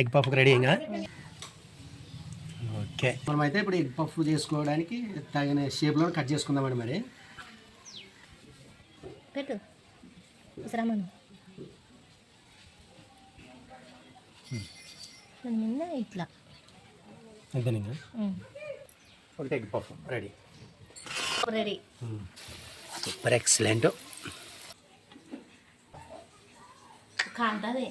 Egg పఫ్కి ready ఇంకా okay. మనమైతే ఇప్పుడు ఎగ్ పఫ్ చేసుకోవడానికి తగిన షేప్లో కట్ చేసుకుందామండి మరి. పెట్టు. శ్రమను నిన్న ఇట్లా. అంతే ఇంకా ఒకటి egg puff ready. Ready. Super excellent. కాంటది.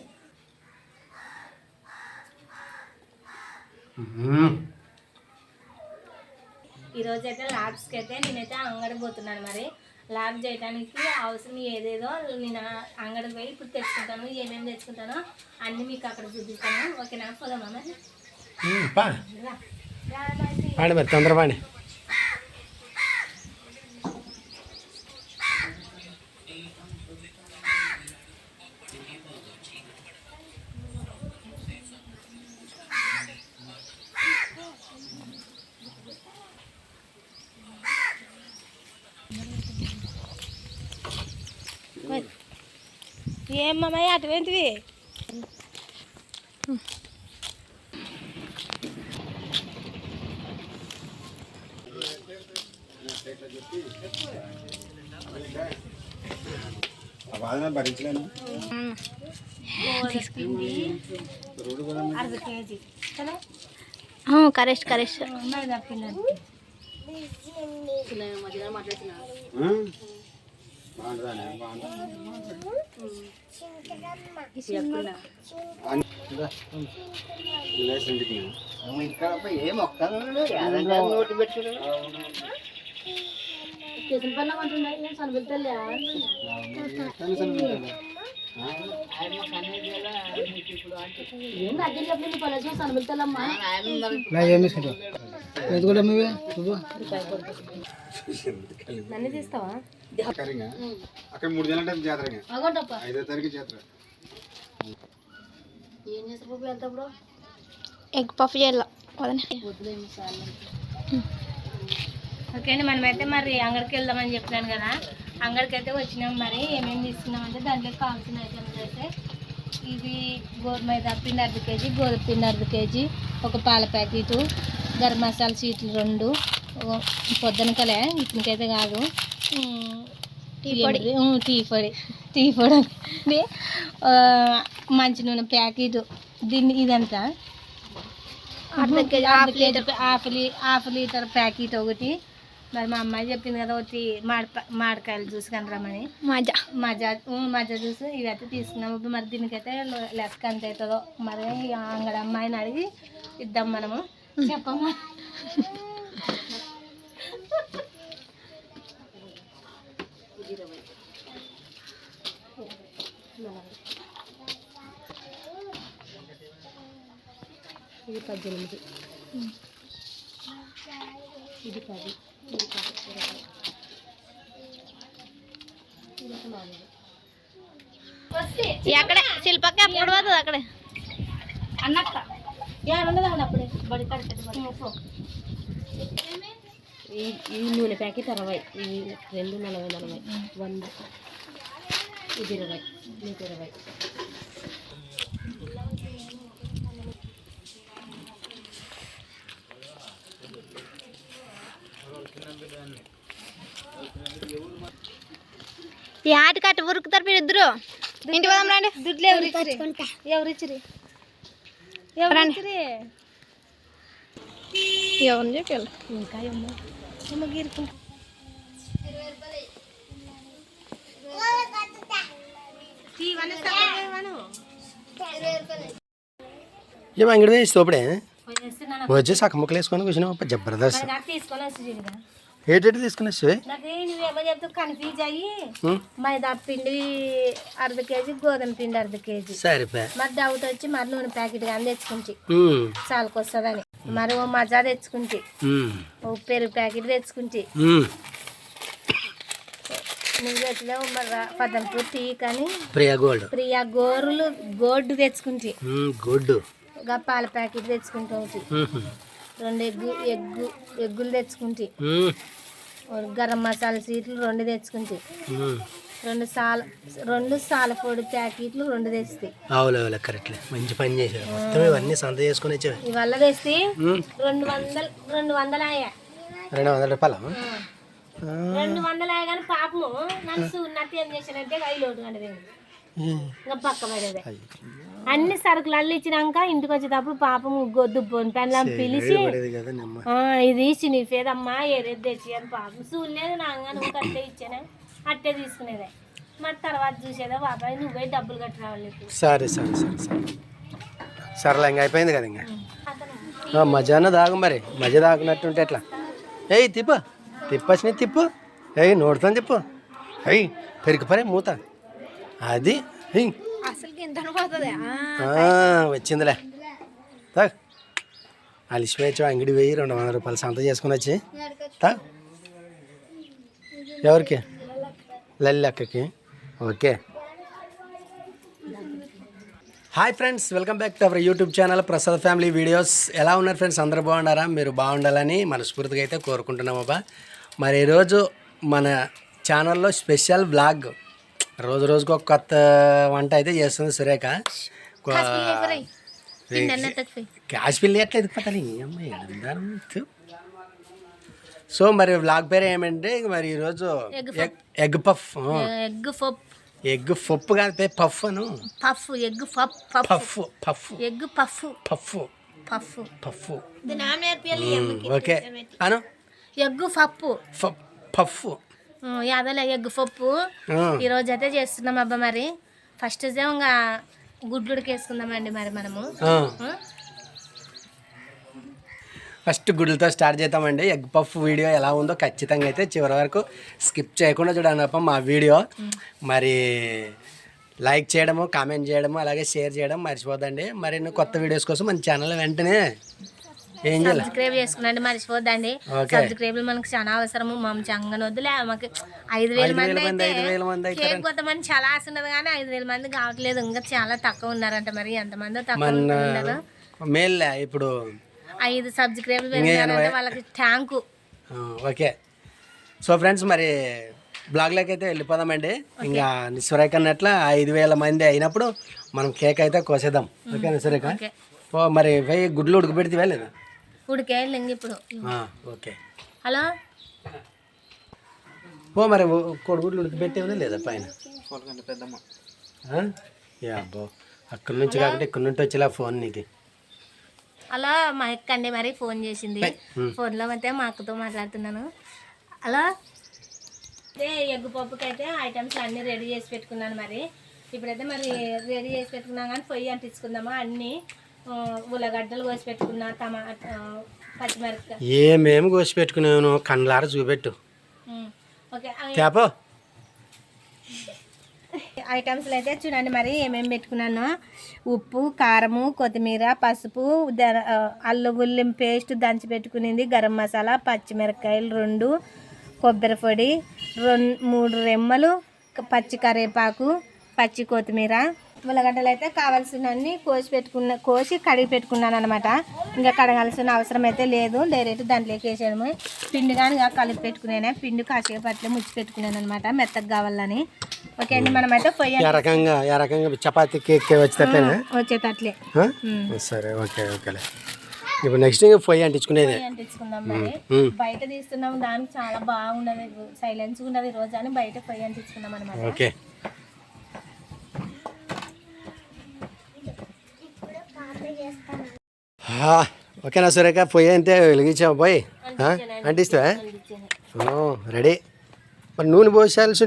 ఈరోజు అయితే ల్యాబ్స్కి అయితే నేనైతే అంగడి పోతున్నాను మరి. ల్యాబ్ చేయడానికి అవసరం ఏదేదో నేను అంగడికి పోయి ఇప్పుడు తెచ్చుకుంటాను ఏమేమి తెచ్చుకుంటానో అన్నీ మీకు అక్కడ చూపిస్తాను. ఓకేనా? పోదామా మరి? పా రా. రా మరి. పాడి మరి తొందర పాడి ఏం మామయ్య అటువంటివి భరించలేను అర్ధ కేజీ కదా నన్ను తీస్తావా? అక్కడ మూడు నెలల జాతరగా? ఐదో తారీఖు జాతర. ఎగ్ పఫ్ చేయాల. ఓకే అండి మనమైతే మరి అంగడికి వెళ్దామని చెప్పినాను కదా. అంగడికి అయితే వచ్చినాం మరి. ఏమేమి తీసుకున్నామంటే దాంట్లో కావాల్సిన ఐటమ్స్ అయితే ఇది గోధుమ పిండి అర్ధ కేజీ గోధుమ పిండి అర్ధ కేజీ ఒక పాల ప్యాకెట్ గరం మసాలా సీట్లు రెండు ఓ పొద్దున కలే ఇప్పటికైతే కాదు. టీ పొడి. టీ పొడి. టీ పొడి మంచి నూనె ప్యాకెట్. దీన్ని ఇదంతా. Half litre. హాఫ్ లీ హాఫ్ లీటర్ ప్యాకెట్ ఒకటి. మరి మా అమ్మాయి చెప్పింది కదా ఒకటి మాడ మాడకాయలు జ్యూస్ కనరమని మజా మజా మజా జ్యూస్ ఇవైతే తీసుకున్నాము. మరి దీనికైతే లెక్క ఎంత అవుతుందో. మరి ఈ అంగడి అమ్మాయిని అడిగి ఇద్దాం మనము. చెప్పమ్మా. ఇది పద్దెనిమిది. ఇది పది. ఇది పది. ఇరవై. ఇది ఒక నాలుగు. అక్కడే శిల్పకి అప్పుడు పోతుంది అక్కడే. అన్నక్క. ఏమన్నది అప్పుడే. బడి కడతాడు బడి. ఈ ఈ నూనె ప్యాకెట్ అరవై ఇవి రెండు నలభై నలభై వంద. ఇది ఇరవై నూట ఇరవై. ఈ ఆట కట్ట ఉరుకుతారు మీరు ఇద్దరు? ఇంటి పోదాం రండి. దుడ్లు ఎవరు ఇచ్చిరి ఎవరు ఇచ్చిరి ఎవరు. ఇచ్చిరి ఎవరిని చెప్పాలి ఇంకా ఏమో. గీరుకుంటా ఏం అంగడి తోపడే వచ్చి సక్క ముక్కలు వేసుకొని కూర్చున్నావు జబర్దస్త్. ఏంటంటే తీసుకుని కన్ఫ్యూజ్ అయ్యి. మైదా పిండి అర్ధ కేజీ గోధుమ పిండి అర్ధ కేజీ. సరిపోయా మరి డౌట్ వచ్చి మరి నూనె ప్యాకెట్ కానీ తెచ్చుకుంటే. చాలకొస్తుందని. మరి ఓ మజా తెచ్చుకుంటే. ఓ పెరుగు ప్యాకెట్ తెచ్చుకుంటే. నువ్వు పద్దెనిమిది టీ కానీ ప్రియా గోల్డ్. ప్రియా గోరులు గోడ్డు తెచ్చుకుంటే. ఉమ్, గుడ్ ఇంకా పాల ప్యాకెట్ తెచ్చుకుంటూ రెండు ఎగ్గు ఎగ్గు ఎగ్గులు తెచ్చుకుంటే. గరం మసాలా సీట్లు రెండు తెచ్చుకుంటే. రెండు సాల రెండు సాల పొడి ప్యాకెట్లు రెండు తెస్తాయి అవులే అవులే కరెక్ట్లే. మంచి పని చేసావు మొత్తం ఇవన్నీ సంత చేసుకుని వచ్చావు ఇవల్ల తెస్తే రెండు వందలు రెండు వందలు అయ్యా రెండు వందల రూపాయలు? రెండు వందలు అయ్యా కానీ పాపము నన్ను చూడనట్టు ఏం చేశానంటే ఐదు లోటు కంటే ఇంకా పక్క పడేదే. అన్ని సరుకులు అల్లి ఇచ్చినాక ఇంటికి వచ్చేటప్పుడు పాపం గొద్దు బొన్ పెళ్ళం పిలిచి ఇది చినిఫేదమ్మా ఏరేది తెచ్చి అని పాపం. చూడలేదు నాగా నువ్వు కట్టే ఇచ్చానే? అట్టే తీసుకునేదే. మరి తర్వాత చూసేదా బాబాయ్ నువ్వే డబ్బులు కట్టి రావాలి సరే సరే సరే సరే. సరేలే ఇంకా అయిపోయింది కదా ఇంకా. ఆ, మజాన దాగు మరి. మజ దాగునట్టుంటే ఎట్లా? ఏయ్ తిప్పు. తిప్పచ్చిన తిప్పు. ఏయ్ నోడుతాను తిప్పు. ఏయ్ పెరిగిపోరే మూత. అది వచ్చిందిలే. తాగ్ అలిసిపోయచ్చు అంగడి వెయ్యి రెండు వందల రూపాయలు సంత చేసుకుని వచ్చి. తా. ఎవరికి? లల్లి అక్కకి okay. Hi friends welcome back to our YouTube channel Prasad family videos. ఎలా ఉన్నారు ఫ్రెండ్స్? అందరూ బాగున్నారా? మీరు బాగుండాలని మనస్ఫూర్తిగా అయితే కోరుకుంటున్నాం అబ్బా. మరి ఈరోజు మన ఛానల్లో స్పెషల్ బ్లాగ్ రోజు రోజుకు ఒక కొత్త వంట అయితే చేస్తుంది సురేఖ. కొ- క్యాష్ బిల్ ఎట్లా ఎదుగుతాను అమ్మాయి. సో మరి బ్లాగ్ పేరు ఏమంటే మరి ఈరోజు egg egg puff egg puff. Egg పప్పు కాదు పే పఫ్ అను. Puff egg puff puff. Puff puff. Egg puff. Puff. Puff. Puff. Okay. అను. ఎగ్ పప్పు పఫ్. యాదలే ఎగ్ పప్పు. ఈరోజు అయితే చేస్తున్నాం అబ్బా మరి. ఫస్ట్ ఇంకా గుడ్లుడికి వేసుకుందామండి మరి మనము? ఫస్ట్ గుడ్లతో స్టార్ట్ చేద్దామండి. ఎగ్ పఫ్ వీడియో ఎలా ఉందో ఖచ్చితంగా అయితే చివరి వరకు స్కిప్ చేయకుండా చూడండి అప్ప మా వీడియో. మరి లైక్ చేయడము కామెంట్ చేయడము అలాగే షేర్ చేయడం మర్చిపోదండి మరిన్ని కొత్త వీడియోస్ కోసం మన ఛానల్ వెంటనే ఏం సబ్స్క్రైబ్ చేసుకున్నాండి మర్చిపోద్దండి. సబ్స్క్రైబ్లు మనకు చాలా అవసరము. మా చంగన వద్దులే మాకు ఐదు వేల మంది అయితే కొంతమంది చాలా ఆశ ఉన్నది కానీ ఐదు వేల మంది కావట్లేదు. ఇంకా చాలా తక్కువ ఉన్నారంట మరి. ఎంతమంది తక్కువ మన ఉన్నారు మేల్ ఇప్పుడు ఐదు సబ్స్క్రైబ్లు పెరిగారంటే వాళ్ళకి ట్యాంకు. ఆ, ఓకే. సో ఫ్రెండ్స్ మరి బ్లాగ్లోకి అయితే వెళ్ళిపోదామండి ఇంకా సురేఖ అన్నట్ల ఐదు వేల మంది అయినప్పుడు మనం కేక్ అయితే కోసేద్దాం. ఓకే. ఓ మరి వెయ్యి గుడ్లు ఉడకబెడితే లేదా? ఉడికేయాలి ఇంక ఇప్పుడు. ఓకే. హలో? ఓ మరి కోడిగుడ్లు ఉడకబెట్టేవనే లేదా పైన? అబ్బో అక్కడి నుంచి కాబట్టి ఇక్కడ నుండి వచ్చేలా ఫోన్ నీకు అలా మా అక్క అండి మరి ఫోన్ చేసింది. ఫోన్లో అయితే మా అక్కతో మాట్లాడుతున్నాను. అలా అదే ఎగ్ పప్పుకి అయితే ఐటమ్స్ అన్నీ రెడీ చేసి పెట్టుకున్నాను మరి. ఇప్పుడైతే మరి రెడీ చేసి పెట్టుకున్నాం కానీ పొయ్యి అంటించుకుందామా అన్నీ. ఉల్లగడ్డలు కోసి పెట్టుకున్నా టమాటా పచ్చిమిరపకాయ. ఏమేమి కోసి పెట్టుకున్నాను కండ్లార చూపెట్టు. ఓకే ఐటమ్స్లో అయితే చూడండి మరి ఏమేమి పెట్టుకున్నాను. ఉప్పు కారము కొత్తిమీర పసుపు ద- అల్లం ఉల్లిం పేస్ట్ దంచి పెట్టుకునింది. గరం మసాలా పచ్చిమిరపకాయలు రెండు కొబ్బరి పొడి రెండు మూడు రెమ్మలు పచ్చి కరివేపాకు పచ్చి కొత్తిమీర ఉల్లగడ్డలు అయితే కావాల్సినన్ని కోసి పెట్టుకున్న కోసి కడిగి పెట్టుకున్నాను అనమాట ఇంకా కడగాల్సిన అవసరం అయితే లేదు. డైరెక్ట్ దాంట్లోకి వేసేయడము. పిండి కానీ కలిపి పెట్టుకున్నాను పిండి కాసేపు అట్లే ముచ్చి పెట్టుకున్నాను అనమాట మెత్తగా కావాలని. ఓకే అండి మనమైతే పొయ్యి ఏ రకంగా రకంగా చపాతీ కేక్ వచ్చేటట్లేనా? వచ్చేటట్లే? సరే ఓకే ఓకేలే. ఇప్పుడు నెక్స్ట్ ఇంకా పొయ్యి అంటించుకునేది. అంటించుకుందాం మరి. ఉమ్. బయట తీస్తున్నాం. దానికి చాలా బాగుండదు సైలెన్స్ ఉన్నది ఈ రోజు అని బయట పొయ్యి అంటించుకుందాం అనమాట ఓకే ఆ, ఓకేనా సురేఖ పొయ్యి అంటే వెలిగించావు పోయి అంటిస్తావా రెడీ మరి నూనె పోసాల్సి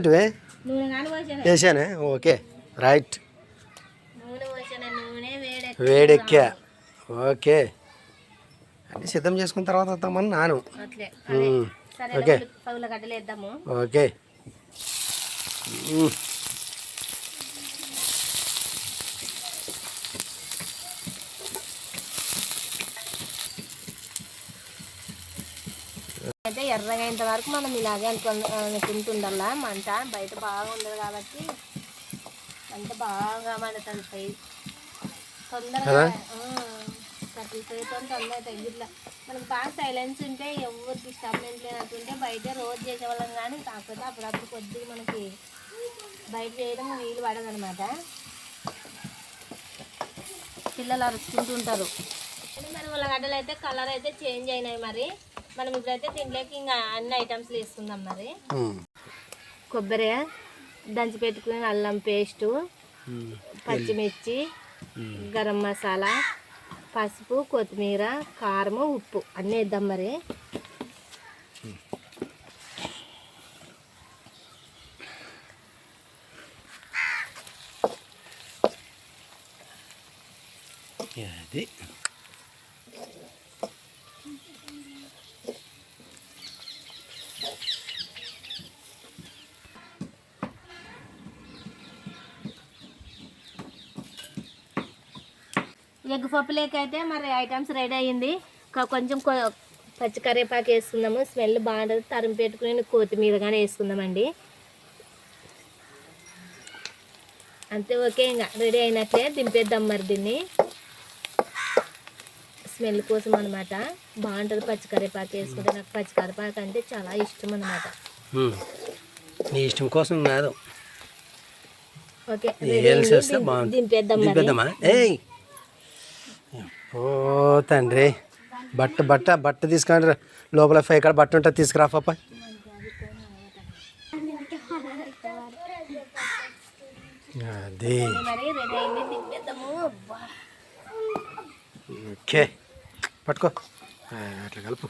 కానీ పోసాను వేసానే ఓకే రైట్ వేడెక్కా ఓకే అంటే సిద్ధం చేసుకున్న తర్వాత వస్తామని నాను ఓకే ఓకే ఎర్రగా అయ్యేంత వరకు మనం ఇలాగే అనుకు అనుకుంటుండల్లా మంట బయట బాగా ఉండదు కాబట్టి మంట బాగా మండుతుంది పై తొందరగా తొందరగా తగ్గిట్లా. మనం బాగా సైలెన్స్ ఉంటే ఎవరు డిస్టర్బెన్స్ లేనట్టుంటే బయట రోజు చేసేవాళ్ళం కానీ కాకపోతే అప్పుడప్పుడు కొద్దిగా మనకి బయట చేయడం వీలు పడదనమాట పిల్లలు అరుచుకుంటూ ఉంటారు. మరి ఉల్లగడ్డలు అయితే కలర్ అయితే చేంజ్ అయినాయి మరి. మనం ఇప్పుడైతే దీంట్లోకి ఇంకా అన్ని ఐటమ్స్ వేసుకుందాం మరి. కొబ్బరి దంచి పెట్టుకుని అల్లం పేస్టు. పచ్చిమిర్చి గరం మసాలా పసుపు కొత్తిమీర కారము ఉప్పు అన్నీ వేద్దాం మరి. అది. ఎగ్ పప్పులేక అయితే మరి ఐటమ్స్ రెడీ అయ్యింది. కొంచెం పచ్చి కరివేపాకు వేసుకుందాము. స్మెల్ బాగుంటుంది తరిమి పెట్టుకుని కొత్తిమీర కానీ వేసుకుందామండి. అంతే ఓకే ఇంకా. రెడీ అయినట్లే దింపేద్దాం మరి దీన్ని. స్మెల్ కోసం అనమాట బాగుంటుంది పచ్చి కరివేపాకు వేసుకుంటే. నాకు పచ్చి కరివేపాకు అంటే చాలా ఇష్టం అనమాట. నీ ఇష్టం కోసం కాదు. ఓకే. దింపేద్దాం దింపేద్దామా? ఏయ్! ఓ తండ్రి. బట్ట బట్ట బట్ట తీసుకుని రా. లోపల ఫైవ్ కాడ బట్ట ఉంటుంది తీసుకురా పాప. అది. ఓకే. పట్టుకో. అట్లా కలుపు.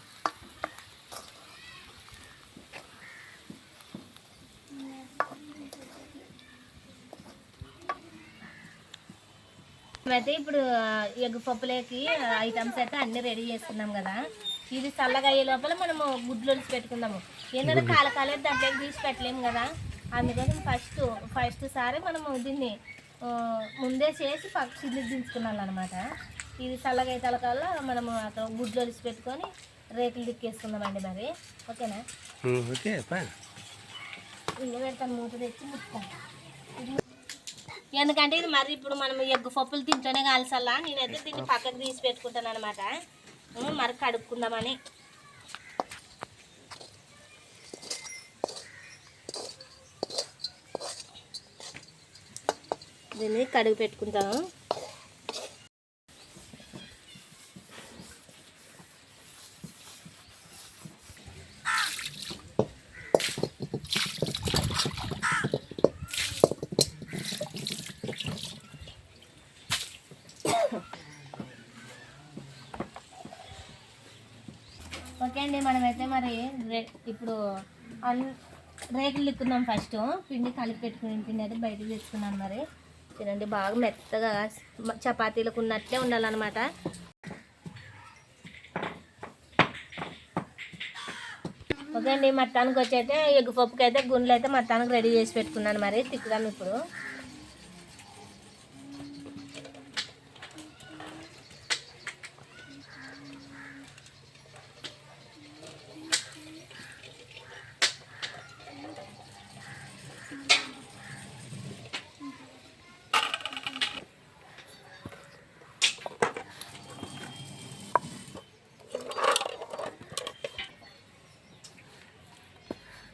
అయితే ఇప్పుడు ఎగ్ పప్పులోకి ఐటమ్స్ అయితే అన్ని రెడీ చేసుకున్నాం కదా. ఇది చల్లగా అయ్యే లోపల మనము గుడ్లు పెట్టుకుందాము. ఏంటంటే కాలకాలే దాంట్లో తీసి పెట్టలేము కదా. అందుకోసం ఫస్ట్ ఫస్ట్ సారి మనము దీన్ని ముందే చేసి పక్క కిందికి దించుకున్నాం అనమాట ఇది చల్లగా అయితే కల్లా మనము అక్కడ గుడ్లు ఒలిచి పెట్టుకొని రేకులు దిక్కేసుకుందామండి మరి. ఓకేనా? ఓకే ఇల్లు పెడతాను మూత తెచ్చి ముట్టుకుంటాను ఎందుకంటే ఇది మరి ఇప్పుడు మనం ఎగ్గు పప్పులు తింటూనే కాల్సల్లా నేనైతే దీన్ని పక్కకు తీసి పెట్టుకుంటాను అనమాట మరి కడుక్కుందామని. దీన్ని కడుగు పెట్టుకుంటాము ఓకే అండి మనమైతే మరి రే- ఇప్పుడు అన్ రేకులు ఇక్కున్నాం ఫస్ట్. పిండి కలిపి పెట్టుకుని పిండి అయితే బయటకు తెచ్చుకున్నాను మరి. తినండి బాగా మెత్తగా చపాతీలకు ఉన్నట్లే ఉండాలన్నమాట. ఓకే అండి మట్టానికి వచ్చి అయితే ఎగ్గు పప్పుకి అయితే గుండెలు అయితే మట్టానికి రెడీ చేసి పెట్టుకున్నాను మరి. తిక్కుదాం ఇప్పుడు.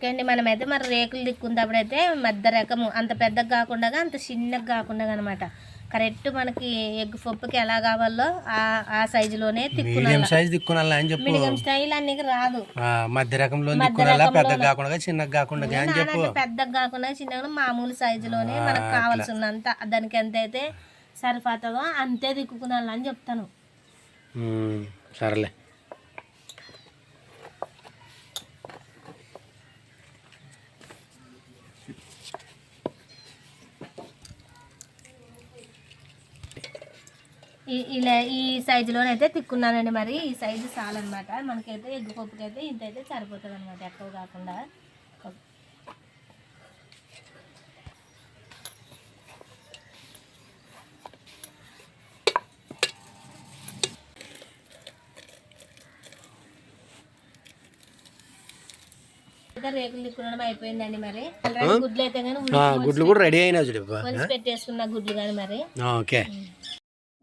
ఓకే అండి మనమైతే మరి రేకులు దిక్కున్నప్పుడైతే మధ్య రకము అంత పెద్దగా కాకుండా అంత చిన్నగా కాకుండా అనమాట కరెక్ట్ మనకి ఎగ్ పప్పుకి ఎలా కావాలో ఆ ఆ సైజులోనే మీడియం తిక్కునాలి. సైజ్ దిక్కునాలా అని చెప్పు. మీడియం స్టైల్ అన్ని రాదు. మధ్య రకంలో దిక్కునాలా పెద్దగా కాకుండా చిన్నగా కాకుండా అని చెప్పు. పెద్దగా కాకుండా చిన్నగా మామూలు సైజులోనే మనకు కావాల్సినంత. దానికి ఎంత అయితే సరిపోతుందో అంతే దిక్కుకునాలి అని చెప్తాను. సరేలే. ఇలా ఈ సైజులోనైతే తిక్కున్నానండి మరి. ఈ సైజు చాలన్నమాట. మనకైతే ఎగ్గు పప్పుకి అయితే ఇంత అయితే సరిపోతుంది అనమాట ఎక్కువ కాకుండా గుడ్లు కూడా రెడీ అయినా చూడు. పెట్టేసుకున్న గుడ్లు కానీ మరి. ఓకే.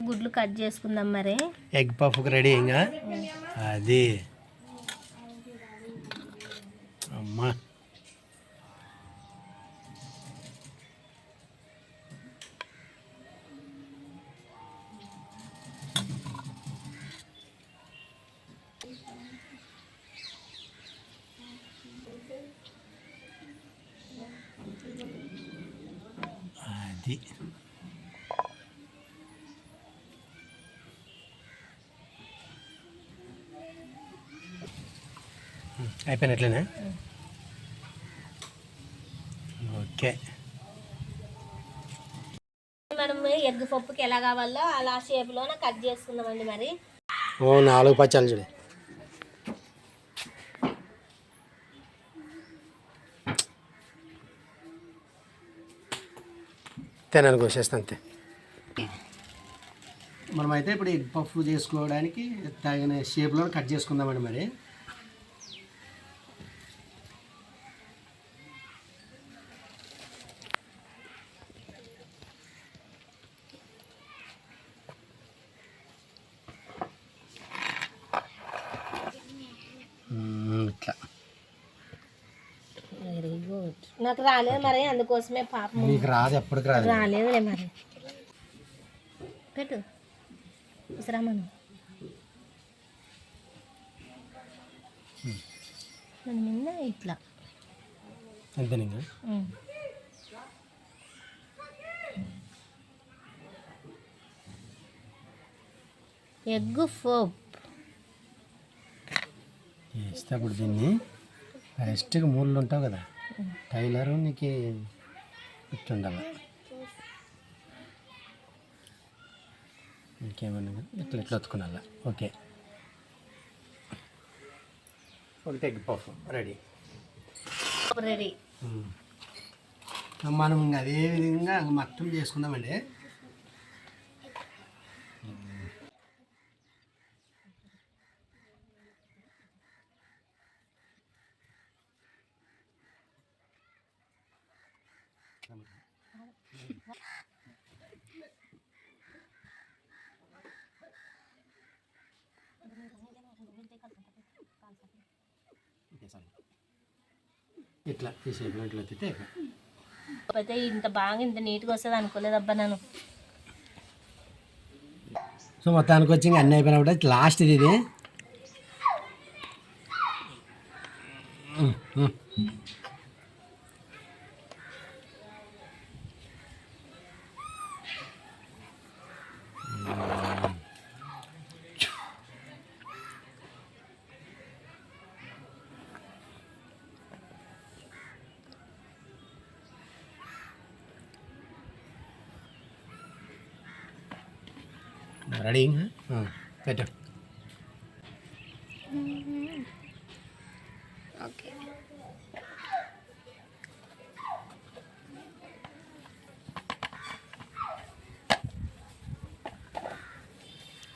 గుడ్లు కట్ చేసుకుందాం మరి. ఎగ్ పఫ్కి రెడీ ఇంకా అది. అమ్మా. అది. అయిపోయినట్లేనా? ఓకే. మనం ఎగ్ పప్పుకి ఎలా కావాలో అలా షేప్లోనే కట్ చేసుకుందామండి మరి. ఓ నాలుగు పచ్చాలు చూడు. తినాను కోసేస్తాను అంతే. మనమైతే ఇప్పుడు ఎగ్ పఫ్ చేసుకోవడానికి తగిన షేప్లో కట్ చేసుకుందామండి మరి. నాకు రాలేదు మరి అందుకోసమే పాపం నీకు రాదు ఎప్పటికి రాదు రాలేదులే మరి. పెట్టు. విశ్రామను. మన మీద ఇట్లా. అంతేనా. Egg puff. వేస్తే అప్పుడు దీన్ని. రెస్ట్గా మూళ్ళు ఉంటావు కదా. టైలరు నీకు ఇట్లుండాలి ఇంకేమన్నా కానీ ఇట్లా ఇట్లా ఒత్తుకున్నాలా ఓకే. ఒకటి ఎగ్ పఫ్ రెడీ. రెడీ. మనం ఇంకా అదే విధంగా మొత్తం చేసుకుందామండి. ఇట్లా ఈ షేప్లో ఇట్లా. అయితే ఇంత బాగా ఇంత నీట్గా వస్తుంది అనుకోలేదబ్బా నేను సో మొత్తానికి వచ్చి అన్నీ అయిపోయినప్పుడు లాస్ట్ ఇది రెడీ పెట్టు ఓకే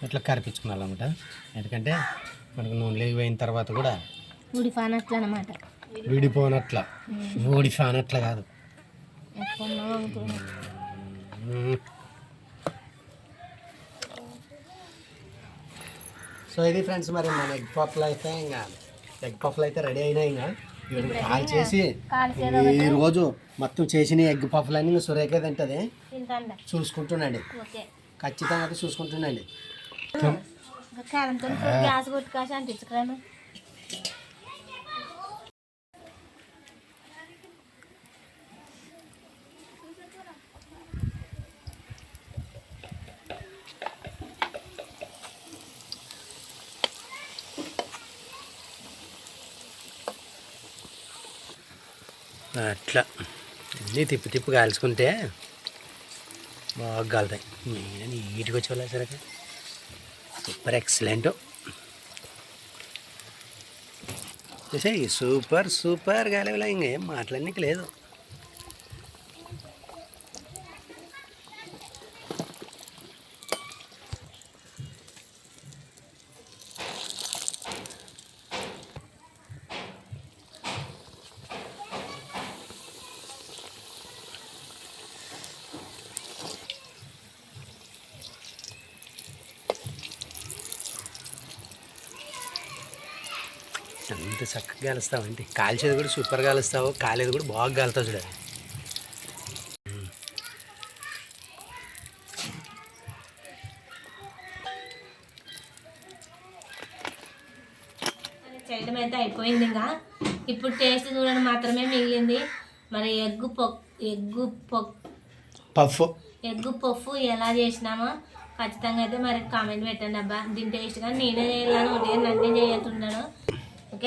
ఇట్లా కరిపించుకున్నాలన్నమాట? ఎందుకంటే మనకు నూనె పోయిన తర్వాత కూడా ఉడిఫానట్లు అనమాట విడిపోనట్ల ఊడిపోనట్ల కాదు. సో ఇది ఫ్రెండ్స్ మరి మన ఎగ్ పఫ్లు అయితే ఇంకా. ఎగ్ పఫ్లు అయితే రెడీ అయినాయి ఇంకా. ఇవి కాల్ చేసి ఈ రోజు మొత్తం చేసిన ఎగ్ పఫ్లు అన్ని సురేఖ తింటుంది. చూసుకుంటుండండి. ఖచ్చితంగా అయితే చూసుకుంటుండండి. గ్యాస్ అట్లా. అన్నీ తిప్పి తిప్పి కాల్చుకుంటే బాగా కాలుతాయి నేను నీట్గా వచ్చేవాళ్ళ సరే సూపర్ ఎక్సలెంట్. చూసాయి సూపర్ సూపర్ కాలేవాళ్ళ ఇంకేం మాట్లాడడానికి లేదు. ఎంత చక్కగా కాలుస్తావు అంటే కాల్చేది కూడా సూపర్ కాలుస్తావు కాలేది కూడా బాగా కాలుతావు చూడాలి చేయడం అయితే అయిపోయింది ఇంకా? ఇప్పుడు టేస్ట్ చూడడం మాత్రమే మిగిలింది. మరి egg puff egg puff puff. Egg puff ఎలా చేసినామో ఖచ్చితంగా అయితే మరి కామెంట్ పెట్టండి అబ్బా. దీని టేస్ట్ కానీ నేనే చేయాలని ఒకటి నన్నే చేస్తున్నాను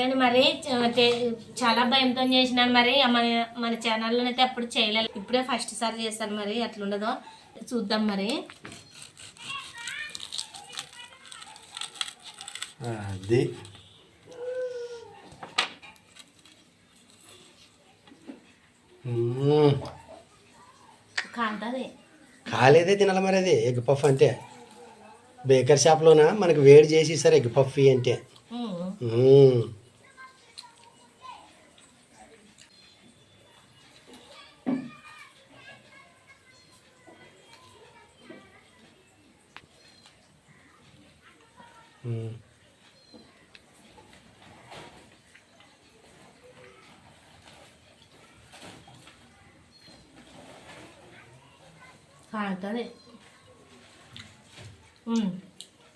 అండి. మరి చాలా భయంతో చేసినాను మరి. మన మన ఛానల్లో అయితే అప్పుడు చేయలేదు. ఇప్పుడే ఫస్ట్ సారి చేస్తాను మరి. అట్లుండదో చూద్దాం మరి. అది. కాలేదే తినాలి మరి అది. ఎగ్ పఫ్ అంటే. బేకర్ షాప్లోన? మనకు వేడి చేసి ఇస్తారు ఎగ్ పఫ్ అంటే.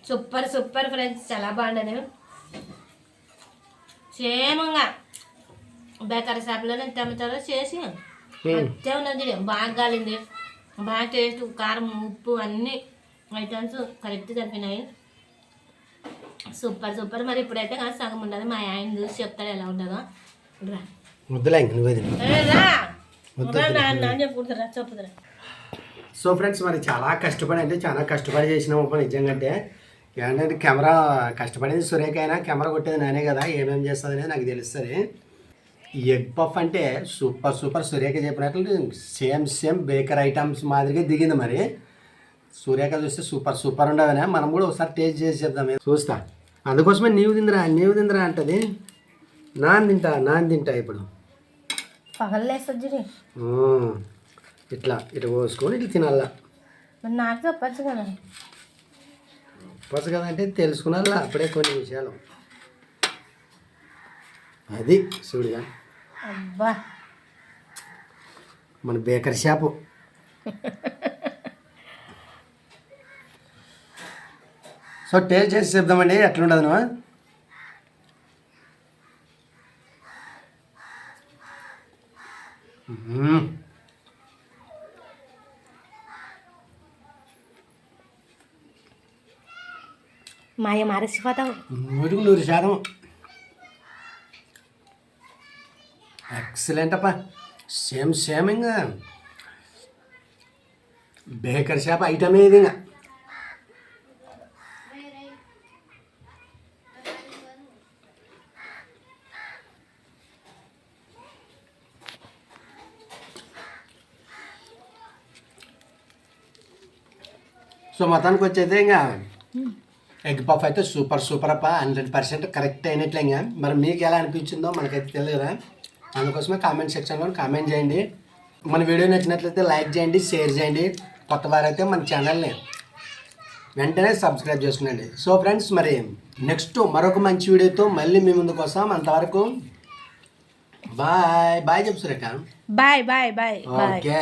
Super super friends. చాలా బాగుండదు క్షేమంగా బేకరీ షాప్లో ఎంత అమ్ముతారో చేసి. అంతే ఉన్నది బాగా కాలింది. బాగా టేస్ట్ కారం ఉప్పు అన్ని ఐటమ్స్ కరెక్ట్ సరిపోయినాయి సూపర్ సూపర్. మరి ఇప్పుడైతే కాదు సగం ఉండదు మా ఆయన చూసి చెప్తాడు ఎలా ఉంటుందో. రా. ముద్దలే ఇంక నువ్వే తిను. చెప్పుకుంటారా చెప్పుదురా. సో ఫ్రెండ్స్ మరి చాలా కష్టపడి అంటే చాలా కష్టపడి చేసినాం అప్పుడు నిజంగా అంటే. ఏంటంటే కెమెరా కష్టపడేది సురేఖ అయినా కెమెరా కొట్టేది నేనే కదా ఏమేమి చేస్తుంది అనేది నాకు తెలుస్తుంది. ఈ ఎగ్ పఫ్ అంటే సూపర్ సూపర్. సురేఖ చెప్పినట్లు సేమ్ సేమ్ బేకర్ ఐటమ్స్ మాదిరిగా దిగింది మరి. సూర్యక చూస్తే సూపర్ సూపర్ ఉండవనే మనం కూడా ఒకసారి టేస్ట్ చేసి చెప్దాం. చూస్తా. అందుకోసమే నీవు తిందిరా నీవు తిందిరా అంటది. నాన్ తింటా నాన్ తింటా ఇప్పుడు. పగలేస్తుంది ఇట్లా ఇట్లా పోసుకొని ఇట్లా తినాలా. నాకు చెప్పచ్చు కదా. పసు కదంటే తెలుసుకున్నారా అప్పుడే కొన్ని విషయాలు. అది చూడుగా. అబ్బా. మన బేకర్ షాపు. సో టేస్ట్ చేసి చెప్దామండి ఎట్లుండదు నువ్వు? మ్మ్. మాయ నూరుకు నూరు శాతం. ఎక్సలెంట్ అప్ప. సేమ్ సేమ్ ఇంకా. బేకర్ షాప్ ఐటమ్ ఏది ఇంకా? సో వచ్చేది ఇంకా ఎగ్ పఫ్ అయితే సూపర్ సూపర్ అప్ప హండ్రెడ్ పర్సెంట్ కరెక్ట్ అయినట్లే ఇంకా మరి మీకు ఎలా అనిపించిందో మనకైతే తెలియదు? కదా అందుకోసమే కామెంట్ సెక్షన్లో కామెంట్ చేయండి. మన వీడియో నచ్చినట్లయితే లైక్ చేయండి షేర్ చేయండి. కొత్త వారైతే మన ఛానల్ని వెంటనే సబ్స్క్రైబ్ చేసుకునండి. సో ఫ్రెండ్స్ మరి నెక్స్ట్ మరొక మంచి వీడియోతో మళ్ళీ మీ ముందుకు వస్తాం. అంతవరకు బాయ్ బాయ్ చెప్పు Surekha. Bye bye bye. Okay.